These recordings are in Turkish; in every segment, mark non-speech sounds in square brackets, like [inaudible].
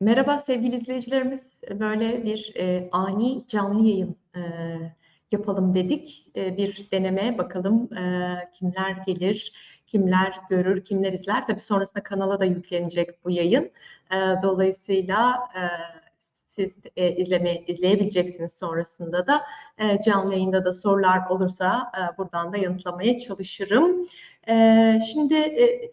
Merhaba sevgili izleyicilerimiz. Böyle bir e, ani canlı yayın e, yapalım dedik. E, bir deneme bakalım e, kimler gelir, kimler görür, kimler izler. Tabii sonrasında kanala da yüklenecek bu yayın. E, dolayısıyla e, siz e, izleme izleyebileceksiniz sonrasında da e, canlı yayında da sorular olursa e, buradan da yanıtlamaya çalışırım. E, şimdi e,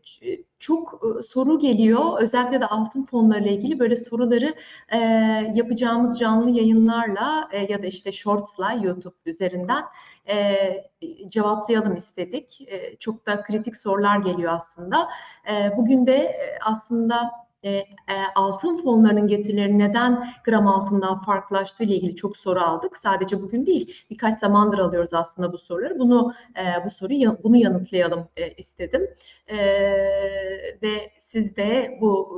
çok e, soru geliyor. Özellikle de altın fonlarıyla ilgili böyle soruları e, yapacağımız canlı yayınlarla e, ya da işte shortsla YouTube üzerinden e, cevaplayalım istedik. E, çok da kritik sorular geliyor aslında. E, bugün de e, aslında e, e, altın fonlarının getirileri neden gram altından farklılaştığı ile ilgili çok soru aldık. Sadece bugün değil, birkaç zamandır alıyoruz aslında bu soruları. Bunu e, bu soruyu bunu yanıtlayalım e, istedim. Ve siz de bu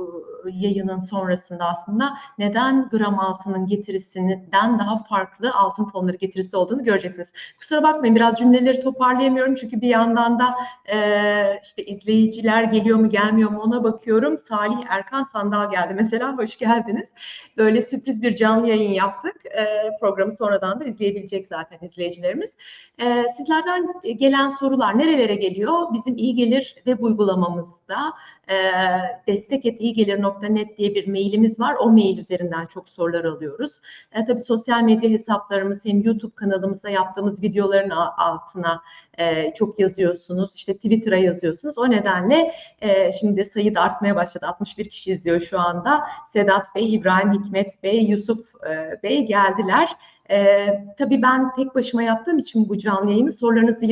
yayının sonrasında aslında neden gram altının getirisinden daha farklı altın fonları getirisi olduğunu göreceksiniz. Kusura bakmayın biraz cümleleri toparlayamıyorum çünkü bir yandan da işte izleyiciler geliyor mu gelmiyor mu ona bakıyorum. Salih Erkan Hakan Sandal geldi mesela. Hoş geldiniz. Böyle sürpriz bir canlı yayın yaptık. E, programı sonradan da izleyebilecek zaten izleyicilerimiz. E, sizlerden gelen sorular nerelere geliyor? Bizim iyi gelir web uygulamamızda e, destek.iyigelir.net diye bir mailimiz var. O mail üzerinden çok sorular alıyoruz. E, tabii sosyal medya hesaplarımız hem YouTube kanalımızda yaptığımız videoların altına e, çok yazıyorsunuz. İşte Twitter'a yazıyorsunuz. O nedenle e, şimdi sayı da artmaya başladı. 61 kişi izliyor şu anda. Sedat Bey, İbrahim Hikmet Bey, Yusuf e, Bey geldiler. E, tabii ben tek başıma yaptığım için bu canlı yayını sorularınızı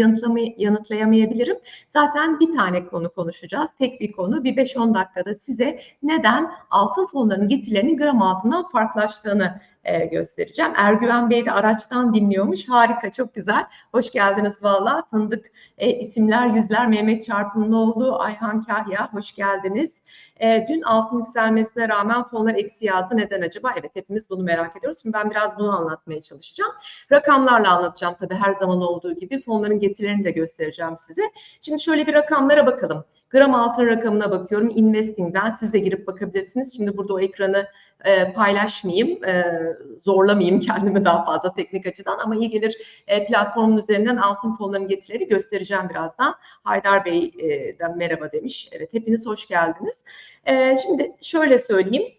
yanıtlayamayabilirim. Zaten bir tane konu konuşacağız. Tek bir konu. Bir 5-10 dakikada size neden altın fonlarının getirilerinin gram altından farklılaştığını e, göstereceğim. Ergüven Bey de araçtan dinliyormuş. Harika, çok güzel. Hoş geldiniz valla. Tanıdık e, isimler, yüzler. Mehmet Çarpımlıoğlu, Ayhan Kahya, hoş geldiniz. E, dün altın yükselmesine rağmen fonlar eksi yazdı. Neden acaba? Evet, hepimiz bunu merak ediyoruz. Şimdi ben biraz bunu anlatmaya çalışacağım. Rakamlarla anlatacağım tabii her zaman olduğu gibi. Fonların getirilerini de göstereceğim size. Şimdi şöyle bir rakamlara bakalım. Gram altın rakamına bakıyorum. Investing'den siz de girip bakabilirsiniz. Şimdi burada o ekranı e, paylaşmayayım, e, zorlamayayım [laughs] kendimi daha fazla teknik açıdan ama iyi gelir e, platformun üzerinden altın fonlarının getirileri göstereceğim birazdan. Haydar Bey'den e, merhaba demiş. Evet hepiniz hoş geldiniz. E, şimdi şöyle söyleyeyim.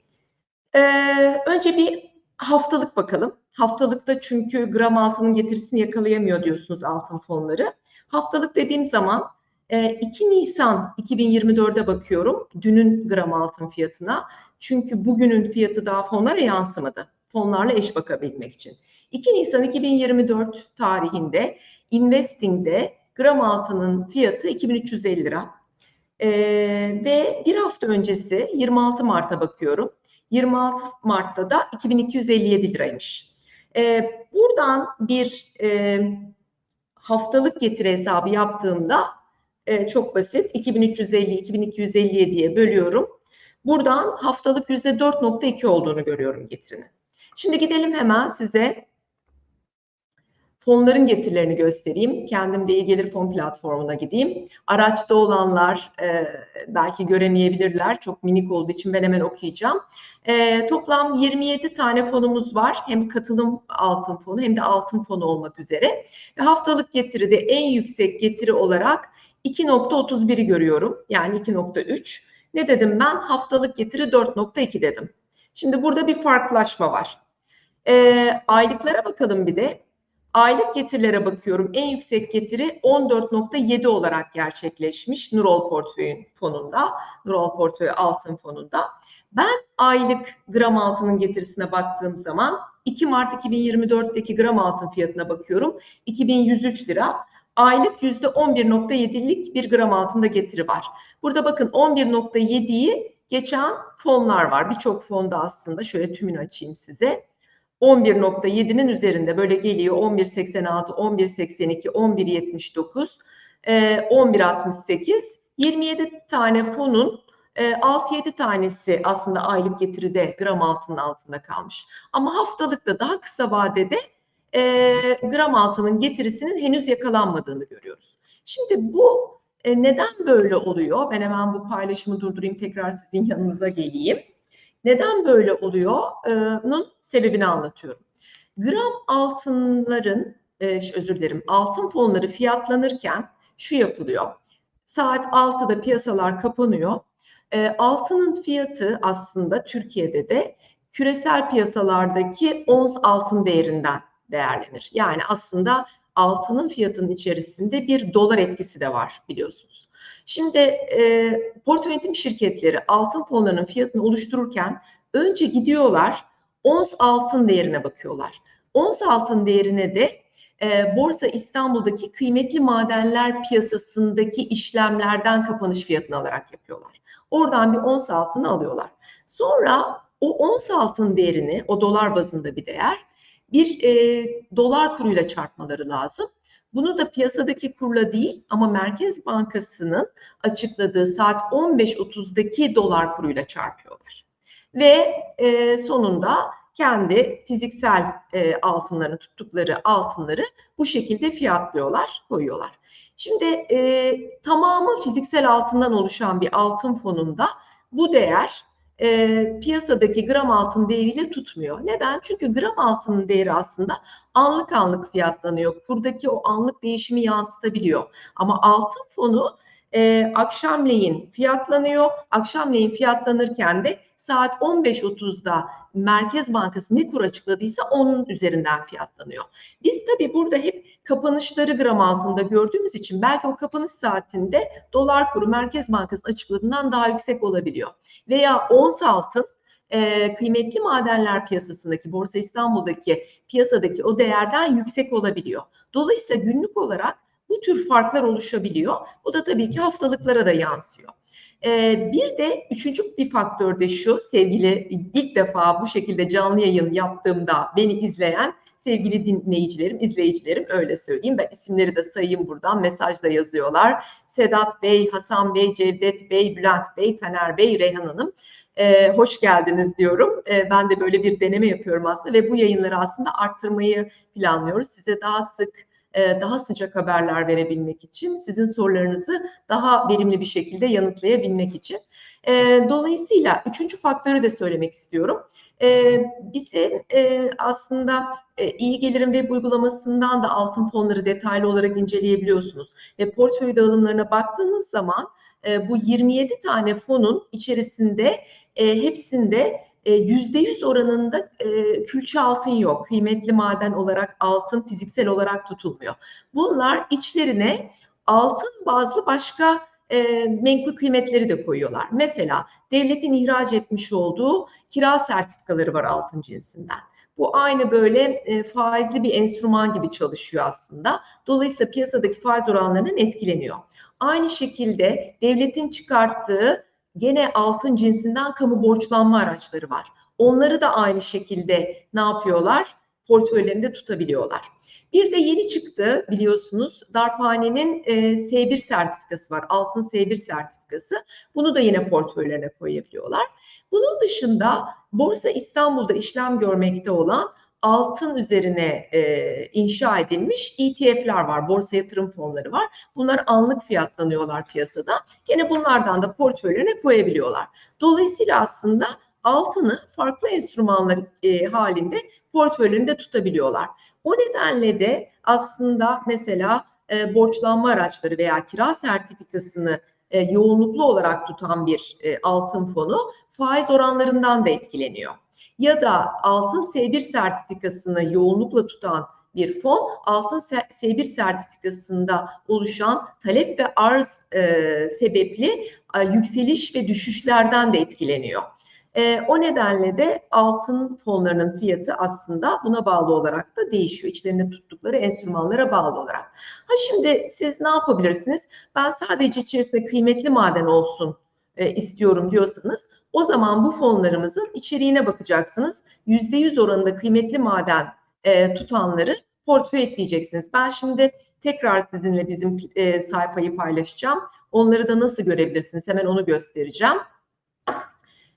E, önce bir haftalık bakalım. Haftalıkta çünkü gram altının getirisini yakalayamıyor diyorsunuz altın fonları. Haftalık dediğim zaman 2 Nisan 2024'e bakıyorum dünün gram altın fiyatına. Çünkü bugünün fiyatı daha fonlara yansımadı. Fonlarla eş bakabilmek için. 2 Nisan 2024 tarihinde Investing'de gram altının fiyatı 2350 lira. Ee, ve bir hafta öncesi 26 Mart'a bakıyorum. 26 Mart'ta da 2257 liraymış. Ee, buradan bir e, haftalık getiri hesabı yaptığımda e, çok basit. 2350 2257'ye bölüyorum. Buradan haftalık %4.2 olduğunu görüyorum getirinin. Şimdi gidelim hemen size fonların getirilerini göstereyim. Kendim de iyi gelir fon platformuna gideyim. Araçta olanlar e, belki göremeyebilirler. Çok minik olduğu için ben hemen okuyacağım. E, toplam 27 tane fonumuz var. Hem katılım altın fonu hem de altın fonu olmak üzere. Ve haftalık getiride en yüksek getiri olarak 2.31'i görüyorum. Yani 2.3. Ne dedim ben? Haftalık getiri 4.2 dedim. Şimdi burada bir farklılaşma var. E, aylıklara bakalım bir de. Aylık getirilere bakıyorum. En yüksek getiri 14.7 olarak gerçekleşmiş Nurol Portföy'ün fonunda. Nurol Portföy altın fonunda. Ben aylık gram altının getirisine baktığım zaman 2 Mart 2024'teki gram altın fiyatına bakıyorum. 2103 lira aylık yüzde 11.7'lik bir gram altında getiri var. Burada bakın 11.7'yi geçen fonlar var. Birçok fonda aslında şöyle tümünü açayım size. 11.7'nin üzerinde böyle geliyor 11.86, 11.82, 11.79, 11.68. 27 tane fonun 6-7 tanesi aslında aylık getiride gram altının altında kalmış. Ama haftalıkta daha kısa vadede e, gram altının getirisinin henüz yakalanmadığını görüyoruz. Şimdi bu e, neden böyle oluyor? Ben hemen bu paylaşımı durdurayım tekrar sizin yanınıza geleyim. Neden böyle oluyor? Bunun sebebini anlatıyorum. Gram altınların, özür dilerim, altın fonları fiyatlanırken şu yapılıyor. Saat 6'da piyasalar kapanıyor. Altının fiyatı aslında Türkiye'de de küresel piyasalardaki ons altın değerinden değerlenir. Yani aslında altının fiyatının içerisinde bir dolar etkisi de var biliyorsunuz. Şimdi e, portföy yönetim şirketleri altın fonlarının fiyatını oluştururken önce gidiyorlar ons altın değerine bakıyorlar. Ons altın değerine de e, Borsa İstanbul'daki kıymetli madenler piyasasındaki işlemlerden kapanış fiyatını alarak yapıyorlar. Oradan bir ons altını alıyorlar. Sonra o ons altın değerini, o dolar bazında bir değer, bir e, dolar kuruyla çarpmaları lazım. Bunu da piyasadaki kurla değil ama Merkez Bankası'nın açıkladığı saat 15.30'daki dolar kuruyla çarpıyorlar. Ve e, sonunda kendi fiziksel e, altınlarını tuttukları altınları bu şekilde fiyatlıyorlar, koyuyorlar. Şimdi e, tamamı fiziksel altından oluşan bir altın fonunda bu değer e, piyasadaki gram altın değeriyle tutmuyor. Neden? Çünkü gram altının değeri aslında anlık anlık fiyatlanıyor. Kurdaki o anlık değişimi yansıtabiliyor. Ama altın fonu e, akşamleyin fiyatlanıyor. Akşamleyin fiyatlanırken de saat 15.30'da Merkez Bankası ne kur açıkladıysa onun üzerinden fiyatlanıyor. Biz tabii burada hep kapanışları gram altında gördüğümüz için belki o kapanış saatinde dolar kuru Merkez Bankası açıkladığından daha yüksek olabiliyor. Veya ons altın e, kıymetli madenler piyasasındaki Borsa İstanbul'daki piyasadaki o değerden yüksek olabiliyor. Dolayısıyla günlük olarak bu tür farklar oluşabiliyor. Bu da tabii ki haftalıklara da yansıyor. Ee, bir de üçüncü bir faktör de şu sevgili ilk defa bu şekilde canlı yayın yaptığımda beni izleyen sevgili dinleyicilerim, izleyicilerim öyle söyleyeyim. Ben isimleri de sayayım buradan mesajda yazıyorlar. Sedat Bey, Hasan Bey, Cevdet Bey, Bülent Bey, Taner Bey, Reyhan Hanım. Ee, hoş geldiniz diyorum. Ee, ben de böyle bir deneme yapıyorum aslında ve bu yayınları aslında arttırmayı planlıyoruz. Size daha sık e, daha sıcak haberler verebilmek için, sizin sorularınızı daha verimli bir şekilde yanıtlayabilmek için. E, dolayısıyla üçüncü faktörü de söylemek istiyorum. E, bizi aslında iyi gelirim web uygulamasından da altın fonları detaylı olarak inceleyebiliyorsunuz. Ve portföy dağılımlarına baktığınız zaman bu 27 tane fonun içerisinde hepsinde yüzde yüz oranında e, külçe altın yok. Kıymetli maden olarak altın fiziksel olarak tutulmuyor. Bunlar içlerine altın bazlı başka e, menkul kıymetleri de koyuyorlar. Mesela devletin ihraç etmiş olduğu kira sertifikaları var altın cinsinden. Bu aynı böyle e, faizli bir enstrüman gibi çalışıyor aslında. Dolayısıyla piyasadaki faiz oranlarının etkileniyor. Aynı şekilde devletin çıkarttığı gene altın cinsinden kamu borçlanma araçları var. Onları da aynı şekilde ne yapıyorlar? Portföylerinde tutabiliyorlar. Bir de yeni çıktı biliyorsunuz Darphane'nin e, S1 sertifikası var. Altın S1 sertifikası. Bunu da yine portföylerine koyabiliyorlar. Bunun dışında Borsa İstanbul'da işlem görmekte olan altın üzerine e, inşa edilmiş ETF'ler var, borsa yatırım fonları var. Bunlar anlık fiyatlanıyorlar piyasada. Gene bunlardan da portföylerine koyabiliyorlar. Dolayısıyla aslında altını farklı enstrümanlar e, halinde portföylerinde tutabiliyorlar. O nedenle de aslında mesela e, borçlanma araçları veya kira sertifikasını e, yoğunluklu olarak tutan bir e, altın fonu faiz oranlarından da etkileniyor ya da altın S1 sertifikasını yoğunlukla tutan bir fon altın S1 sertifikasında oluşan talep ve arz e, sebepli e, yükseliş ve düşüşlerden de etkileniyor. E, o nedenle de altın fonlarının fiyatı aslında buna bağlı olarak da değişiyor. İçlerinde tuttukları enstrümanlara bağlı olarak. Ha şimdi siz ne yapabilirsiniz? Ben sadece içerisinde kıymetli maden olsun e, istiyorum diyorsanız o zaman bu fonlarımızın içeriğine bakacaksınız. %100 oranında kıymetli maden e, tutanları portföy ekleyeceksiniz. Ben şimdi tekrar sizinle bizim e, sayfayı paylaşacağım. Onları da nasıl görebilirsiniz? Hemen onu göstereceğim.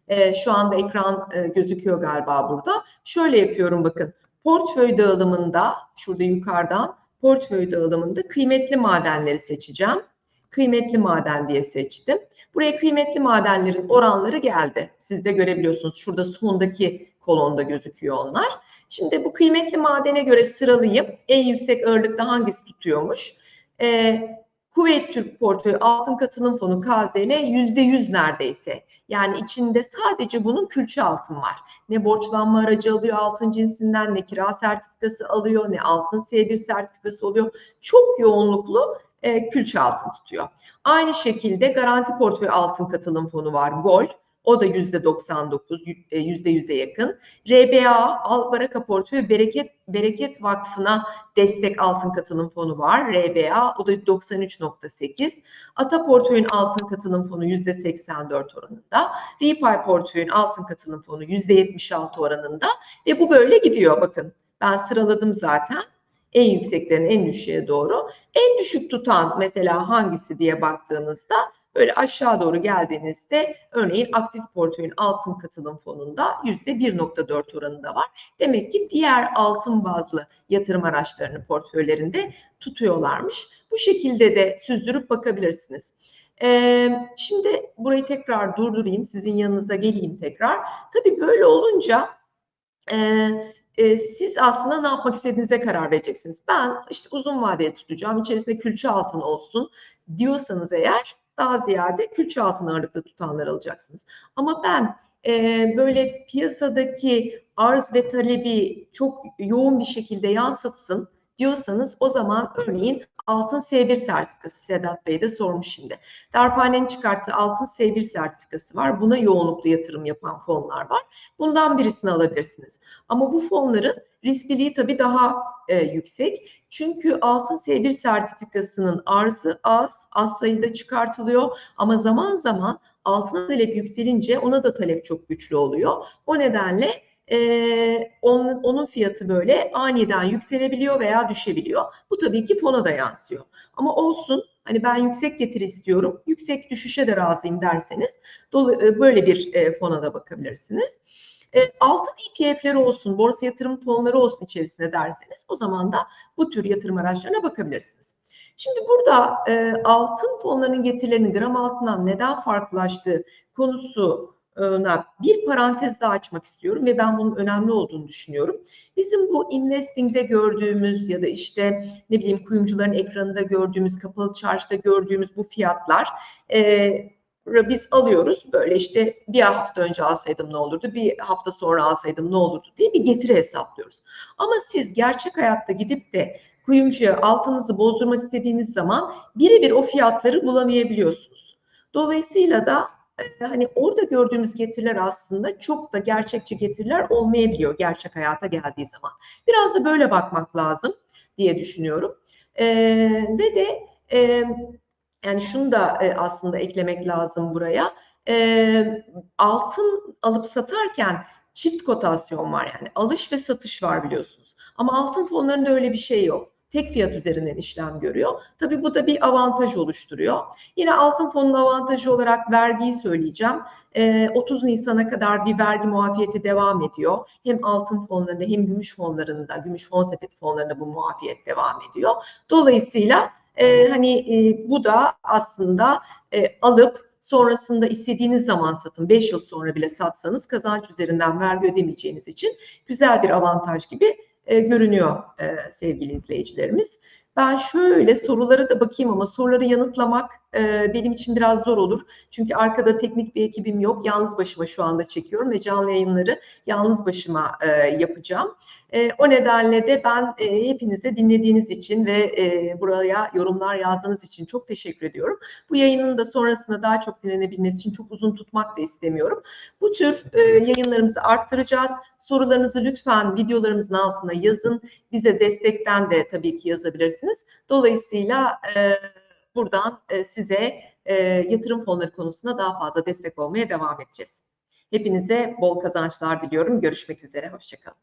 E, şu anda ekran gözüküyor galiba burada. Şöyle yapıyorum bakın. Portföy dağılımında şurada yukarıdan portföy dağılımında kıymetli madenleri seçeceğim. kıymetli maden diye seçtim. Buraya kıymetli madenlerin oranları geldi. Siz de görebiliyorsunuz. Şurada sondaki kolonda gözüküyor onlar. Şimdi bu kıymetli madene göre sıralayıp en yüksek ağırlıkta hangisi tutuyormuş? Ee, Kuveyt Türk Portföyü Altın Katılım Fonu KZN yüzde yüz neredeyse. Yani içinde sadece bunun külçe altın var. Ne borçlanma aracı alıyor altın cinsinden, ne kira sertifikası alıyor, ne altın S1 sertifikası oluyor. Çok yoğunluklu e, külçe altın tutuyor. Aynı şekilde Garanti Portföy Altın Katılım Fonu var, GOL. O da yüzde 99, e, yüzde yüze yakın. RBA, Albaraka Portföy Bereket, Bereket Vakfı'na destek altın katılım fonu var. RBA, o da 93.8. Ata Portföy'ün altın katılım fonu yüzde 84 oranında. Repay Portföy'ün altın katılım fonu yüzde 76 oranında. Ve bu böyle gidiyor bakın. Ben sıraladım zaten en yükseklerin en düşüğe doğru. En düşük tutan mesela hangisi diye baktığınızda böyle aşağı doğru geldiğinizde örneğin aktif portföyün altın katılım fonunda yüzde 1.4 oranında var. Demek ki diğer altın bazlı yatırım araçlarını portföylerinde tutuyorlarmış. Bu şekilde de süzdürüp bakabilirsiniz. Ee, şimdi burayı tekrar durdurayım, sizin yanınıza geleyim tekrar. Tabii böyle olunca e, e, siz aslında ne yapmak istediğinize karar vereceksiniz. Ben işte uzun vadeye tutacağım, içerisinde külçe altın olsun diyorsanız eğer daha ziyade külçe altın ağırlıklı tutanlar alacaksınız. Ama ben e, böyle piyasadaki arz ve talebi çok yoğun bir şekilde yansıtsın diyorsanız o zaman örneğin altın S1 sertifikası Sedat Bey de sormuş şimdi. Darphane'nin çıkarttığı altın S1 sertifikası var. Buna yoğunluklu yatırım yapan fonlar var. Bundan birisini alabilirsiniz. Ama bu fonların riskliliği tabii daha e, yüksek. Çünkü altın S1 sertifikasının arzı az, az sayıda çıkartılıyor ama zaman zaman altına talep yükselince ona da talep çok güçlü oluyor. O nedenle e, onun, onun fiyatı böyle aniden yükselebiliyor veya düşebiliyor. Bu tabii ki fona da yansıyor. Ama olsun hani ben yüksek getiri istiyorum, yüksek düşüşe de razıyım derseniz böyle bir e, fona da bakabilirsiniz. E, altın ETF'leri olsun, borsa yatırım fonları olsun içerisinde derseniz o zaman da bu tür yatırım araçlarına bakabilirsiniz. Şimdi burada e, altın fonlarının getirilerinin gram altından neden farklılaştığı konusu bir parantez daha açmak istiyorum ve ben bunun önemli olduğunu düşünüyorum. Bizim bu investing'de gördüğümüz ya da işte ne bileyim kuyumcuların ekranında gördüğümüz, kapalı çarşıda gördüğümüz bu fiyatlar e, biz alıyoruz böyle işte bir hafta önce alsaydım ne olurdu, bir hafta sonra alsaydım ne olurdu diye bir getiri hesaplıyoruz. Ama siz gerçek hayatta gidip de kuyumcuya altınızı bozdurmak istediğiniz zaman birebir o fiyatları bulamayabiliyorsunuz. Dolayısıyla da hani orada gördüğümüz getiriler aslında çok da gerçekçi getiriler olmayabiliyor gerçek hayata geldiği zaman. Biraz da böyle bakmak lazım diye düşünüyorum. E, ve de e, yani şunu da e, aslında eklemek lazım buraya. E, altın alıp satarken çift kotasyon var yani alış ve satış var biliyorsunuz. Ama altın fonlarında öyle bir şey yok tek fiyat üzerinden işlem görüyor. Tabii bu da bir avantaj oluşturuyor. Yine altın fonunun avantajı olarak vergiyi söyleyeceğim. 30 ee, Nisan'a kadar bir vergi muafiyeti devam ediyor. Hem altın fonlarında hem gümüş fonlarında, gümüş fon sepeti fonlarında bu muafiyet devam ediyor. Dolayısıyla e, hani e, bu da aslında e, alıp sonrasında istediğiniz zaman satın 5 yıl sonra bile satsanız kazanç üzerinden vergi ödemeyeceğiniz için güzel bir avantaj gibi e, görünüyor e, sevgili izleyicilerimiz. Ben şöyle sorulara da bakayım ama soruları yanıtlamak e, benim için biraz zor olur. Çünkü arkada teknik bir ekibim yok. Yalnız başıma şu anda çekiyorum ve canlı yayınları yalnız başıma e, yapacağım. E, o nedenle de ben e, hepinize dinlediğiniz için ve e, buraya yorumlar yazdığınız için çok teşekkür ediyorum. Bu yayının da sonrasında daha çok dinlenebilmesi için çok uzun tutmak da istemiyorum. Bu tür e, yayınlarımızı arttıracağız. Sorularınızı lütfen videolarımızın altına yazın. Bize destekten de tabii ki yazabilirsiniz. Dolayısıyla e, buradan e, size e, yatırım fonları konusunda daha fazla destek olmaya devam edeceğiz. Hepinize bol kazançlar diliyorum. Görüşmek üzere. Hoşçakalın.